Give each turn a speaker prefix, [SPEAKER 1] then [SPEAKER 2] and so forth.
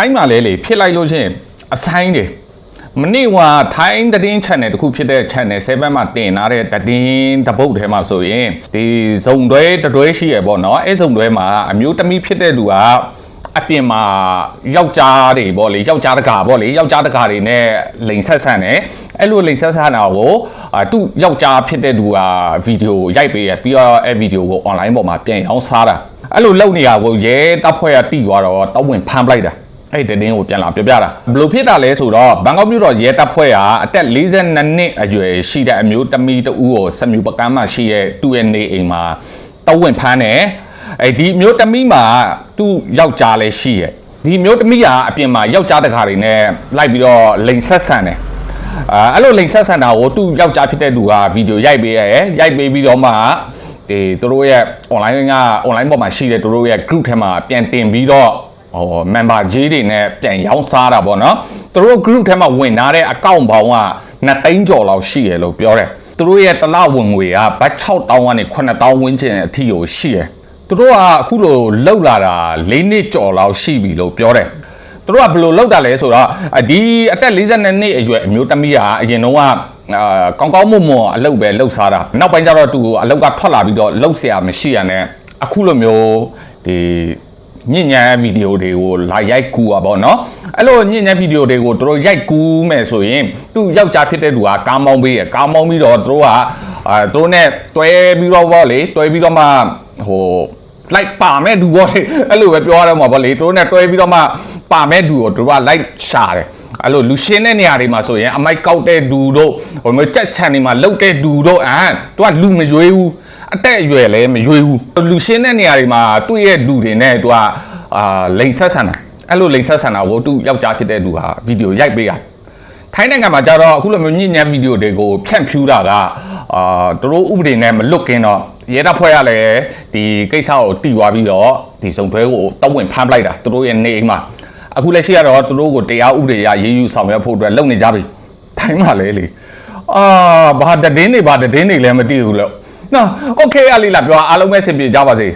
[SPEAKER 1] ထိုင်းမှာလဲလေဖြစ်လိုက်လို့ချင်းအဆိုင်တယ်မနေ့ကထိုင်းသတင်း channel တခုဖြစ်တဲ့ channel 7မှာတင်လာတဲ့သတင်းတပုတ်ထဲမှာဆိုရင်ဒီဇုံတွဲတတွဲရှိရပေါ့နော်အဲဇုံတွဲမှာအမျိုးသမီးဖြစ်တဲ့လူကအပြင်မှာယောက်ျားတွေပေါ့လေယောက်ျားတကာပေါ့လေယောက်ျားတကာတွေနဲ့လိန်ဆက်ဆန်တယ်အဲ့လိုလိန်ဆက်ဆန်တာကိုအာသူ့ယောက်ျားဖြစ်တဲ့လူကဗီဒီယိုရိုက်ပေးရပြီးတော့အဲ့ဗီဒီယိုကို online ပေါ်မှာပြန်ရောင်းစားတာအဲ့လိုလုပ်နေတာကိုရဲတပ်ဖွဲ့ကတိသွားတော့တောက်ဝင်ဖမ်းပလိုက်တာ အဲ့ဒီတင်းကိုပြန်လာပြောပြတာဘယ်လိုဖြစ်တာလဲဆိုတော့ဘန်ကောက်မြို့တော်ရဲတပ်ဖွဲ့ကအသက်42နှစ်အရွယ်ရှိတဲ့အမျိုးသမီးတဦးကိုစမြူပကမ်းမှာရှိတဲ့သူ့ရဲ့နေအိမ်မှာတောက်ဝင်ဖမ်းတယ်အဲ့ဒီမျိုးသမီးမှာသူ့ယောက်ျားလည်းရှိရဲ့ဒီမျိုးသမီးကအပြင်မှာယောက်ျားတကာတွေနဲ့လိုက်ပြီးတော့လိန်ဆက်ဆန်တယ်အာအဲ့လိုလိန်ဆက်ဆန်တာကိုသူ့ယောက်ျားဖြစ်တဲ့သူကဗီဒီယိုရိုက်ပေးရဲရိုက်ပေးပြီးတော့မှဒီသူတို့ရဲ့ online က online ပေါ်မှာရှိတဲ့သူတို့ရဲ့ group ထဲမှာပြန်တင်ပြီးတော့ ဟို member ကြီးတွေနဲ့ပြန်ရောင်းစားတာပေါ့နော်သူတို့ group ထဲမှာဝင်ထားတဲ့ account ပေါင်းက2သိန်းကျော်လောက်ရှိရလို့ပြောတယ်သူတို့ရဲ့တစ်လဝင်ငွေကဘတ်6000ကနေ9000ဝန်းကျင်အထိကိုရှိရသူတို့ကအခုလိုလောက်လာတာ၄နှစ်ကျော်လောက်ရှိပြီလို့ပြောတယ်သူတို့ကဘယ်လိုလောက်တာလဲဆိုတော့အဒီအသက်42နှစ်အရွယ်အမျိုးသမီးကအရင်တော့ကအာကောင်းကောင်းမွန်မွန်အလုပ်ပဲလှုပ်စားတာနောက်ပိုင်းကျတော့သူအလုပ်ကထွက်လာပြီးတော့လှုပ်เสียမရှိရနဲ့အခုလိုမျိုးဒီ ညဉ့်ညမ်းဗီဒီယိုတွေကိုလာရိုက်ကူอ่ะဗောနော်အဲ့လိုညဉ့်ညမ်းဗီဒီယိုတွေကိုတို့ရိုက်ကူးမယ်ဆိုရင်သူယောက်ျားဖြစ်တဲ့သူကကားမောင်းပေးရကားမောင်းပြီးတော့တို့ကအာတို့ ਨੇ တွဲပြီးတော့ဗောလေတွဲပြီးတော့မှဟိုလိုက်ပါမဲ့သူဗောလေအဲ့လိုပဲပြောရတော့မှာဗောလေတို့ ਨੇ တွဲပြီးတော့မှပါမဲ့သူကိုတို့ကလိုက်ရှာတယ်အဲ့လိုလူရှင်းတဲ့နေရာတွေမှာဆိုရင်အမိုက်ကောက်တဲ့သူတို့ဟိုမျိုးကြက်ချန်တွေမှာလုတ်တဲ့သူတို့အမ်သူကလူမရွေးဘူး အတက်အရွယ်လည်းမရွေးဘူးလူရှင်းတဲ့နေရာတွေမှာတွေ့ရဲ့လူတွေနဲ့သူကအာလိန်ဆက်ဆန်တာအဲ့လိုလိန်ဆက်ဆန်တာကိုသူယောက်ျားဖြစ်တဲ့သူဟာဗီဒီယိုရိုက်ပေးတာထိုင်းနိုင်ငံမှာကြတော့အခုလိုမျိုးညဉ့်ညမ်းဗီဒီယိုတွေကိုဖြန့်ဖြူးတာကအာသူတို့ဥပဒေနဲ့မလွတ်ကင်းတော့ရဲတပ်ဖွဲ့ကလည်းဒီကိစ္စကိုတီသွားပြီးတော့ဒီစုံတွဲကိုတောက်ဝင်ဖမ်းပလိုက်တာသူတို့ရဲ့နေအိမ်မှာအခုလက်ရှိကတော့သူတို့ကိုတရားဥပဒေအရရေးယူဆောင်ရွက်ဖို့အတွက်လုပ်နေကြပြီထိုင်းမှာလဲလေအာဘာတည်င်းတွေဘာတည်င်းတွေလည်းမသိဘူးလို့ နော်โอเคအလီလာပြောအားလုံးပဲဆင်ပြေကြပါစေ